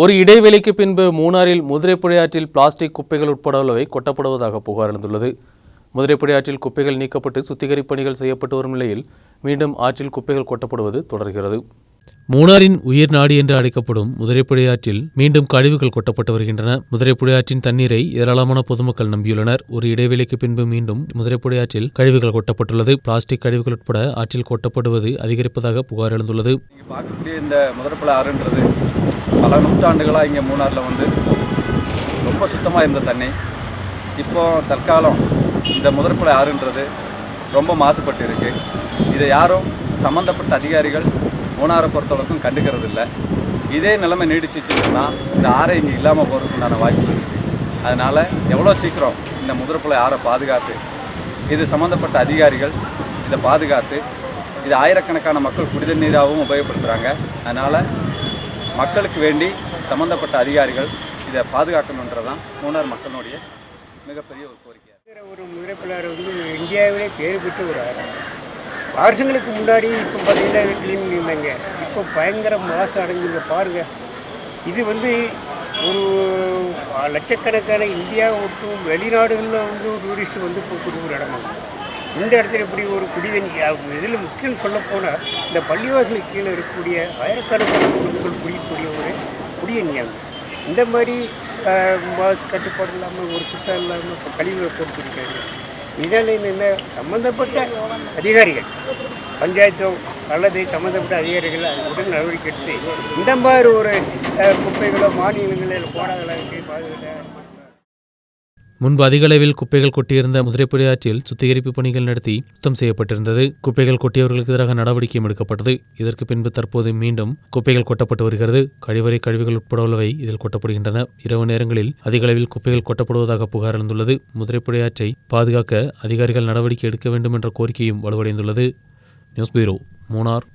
ஒரு இடைவெளிக்கு பின்பு மூணாறில் முதிரைப்புழை ஆற்றில் பிளாஸ்டிக் குப்பைகள் உட்படவுள்ளவை கொட்டப்படுவதாக புகார் எழுந்துள்ளது. முதிரைப்புழை ஆற்றில் குப்பைகள் நீக்கப்பட்டு சுத்திகரிப்பு பணிகள் செய்யப்பட்டு வரும் நிலையில் மீண்டும் ஆற்றில் குப்பைகள் கொட்டப்படுவது தொடர்கிறது. மூணாரின் உயிர் நாடி என்று அழைக்கப்படும் முதிரைப்புழை ஆற்றில் மீண்டும் கழிவுகள் கொட்டப்பட்டு வருகின்றன. முதிரைப்புழை ஆற்றின் தண்ணீரை ஏராளமான பொதுமக்கள் நம்பியுள்ளனர். ஒரு இடைவெளிக்கு பின்பு மீண்டும் முதிரைப்புழை ஆற்றில் கழிவுகள் கொட்டப்பட்டுள்ளது. பிளாஸ்டிக் கழிவுகள் உட்பட ஆற்றில் கொட்டப்படுவது அதிகரிப்பதாக புகார் எழுந்துள்ளது. இந்த ஆறுன்றது பல நூற்றாண்டுகளாக இங்கே மூணாரில் வந்து ரொம்ப சுத்தமாக இருந்த தண்ணி. இப்போ தற்காலம் இந்த முதற்பள ஆறுன்றது ரொம்ப மாசுபட்டு இருக்கு இதை யாரும் சம்மந்தப்பட்ட அதிகாரிகள் மூணாரை பொறுத்தளவுக்கும் கண்டுக்கிறது இல்லை இதே நிலைமை நீடிச்சிச்சுன்னா இந்த ஆறை இங்கே இல்லாமல் போகிறதுக்குண்டான வாய்ப்பு இருக்குது அதனால் எவ்வளோ சீக்கிரம் இந்த முதற்பளை ஆறை பாதுகாத்து இது சம்மந்தப்பட்ட அதிகாரிகள் இதை பாதுகாத்து இது ஆயிரக்கணக்கான மக்கள் குடித நீராகவும் உபயோகப்படுத்துகிறாங்க அதனால் மக்களுக்கு வேண்டி சம்மந்தப்பட்ட அதிகாரிகள் இதை பாதுகாக்கணுன்றதான் மூணார் மக்களுடைய மிகப்பெரிய ஒரு கோரிக்கை இருக்கிற ஒரு முதிரைப்பிள்ளார் வந்து இந்தியாவிலே பேர் பெற்ற ஒரு வருஷங்களுக்கு முன்னாடி இப்போ பார்த்தீங்கன்னா க்ளீன் பண்ணியிருந்தாங்க இப்போ பயங்கர மாசு அடைஞ்சுங்க பாருங்கள் இது வந்து ஒரு லட்சக்கணக்கான இந்தியா மற்றும் வெளிநாடுகளில் வந்து டூரிஸ்ட் வந்து போகக்கூடிய ஒரு இடமாங்க இந்த இடத்துல இப்படி ஒரு குடிதண்ணி இதில் முக்கியம் சொல்லப்போனால் இந்த பள்ளிவாசலுக்கு கீழே இருக்கக்கூடிய ஆயிரக்கணக்கான குடும்பங்கள் குடிக்கக்கூடிய ஒரு குடியண்ணியாகும் இந்த மாதிரி மாசு கட்டுப்பாடு இல்லாமல் ஒரு சுத்தம் இல்லாமல் இப்போ கழிவுகளை போட்டுருக்காங்க இதில் என்ன சம்மந்தப்பட்ட அதிகாரிகள் பஞ்சாயத்தோ அல்லது சம்மந்தப்பட்ட அதிகாரிகள் அது நடவடிக்கை எடுத்து இந்த மாதிரி ஒரு குப்பைகளோ மாநிலங்களில் போடாதளவுக்கு பாதுகாக்க முன்பு அதிக அளவில் குப்பைகள் கொட்டியிருந்த முதிரைப்புழை ஆற்றில் சுத்திகரிப்பு பணிகள் நடத்தி சுத்தம் செய்யப்பட்டிருந்தது. குப்பைகள் கொட்டியவர்களுக்கு எதிராக நடவடிக்கையும் எடுக்கப்பட்டது. இதற்கு பின்பு தற்போது மீண்டும் குப்பைகள் கொட்டப்பட்டு வருகிறது. கழிவறை கழிவுகள் உட்பட உள்ளவை இதில் கொட்டப்படுகின்றன. இரவு நேரங்களில் அதிக அளவில் குப்பைகள் கொட்டப்படுவதாக புகார் எழுந்துள்ளது. முதிரைப்புழை ஆற்றை பாதுகாக்க அதிகாரிகள் நடவடிக்கை எடுக்க வேண்டும் என்ற கோரிக்கையும் வலுவடைந்துள்ளது. நியூஸ் பீரோ மூணார்.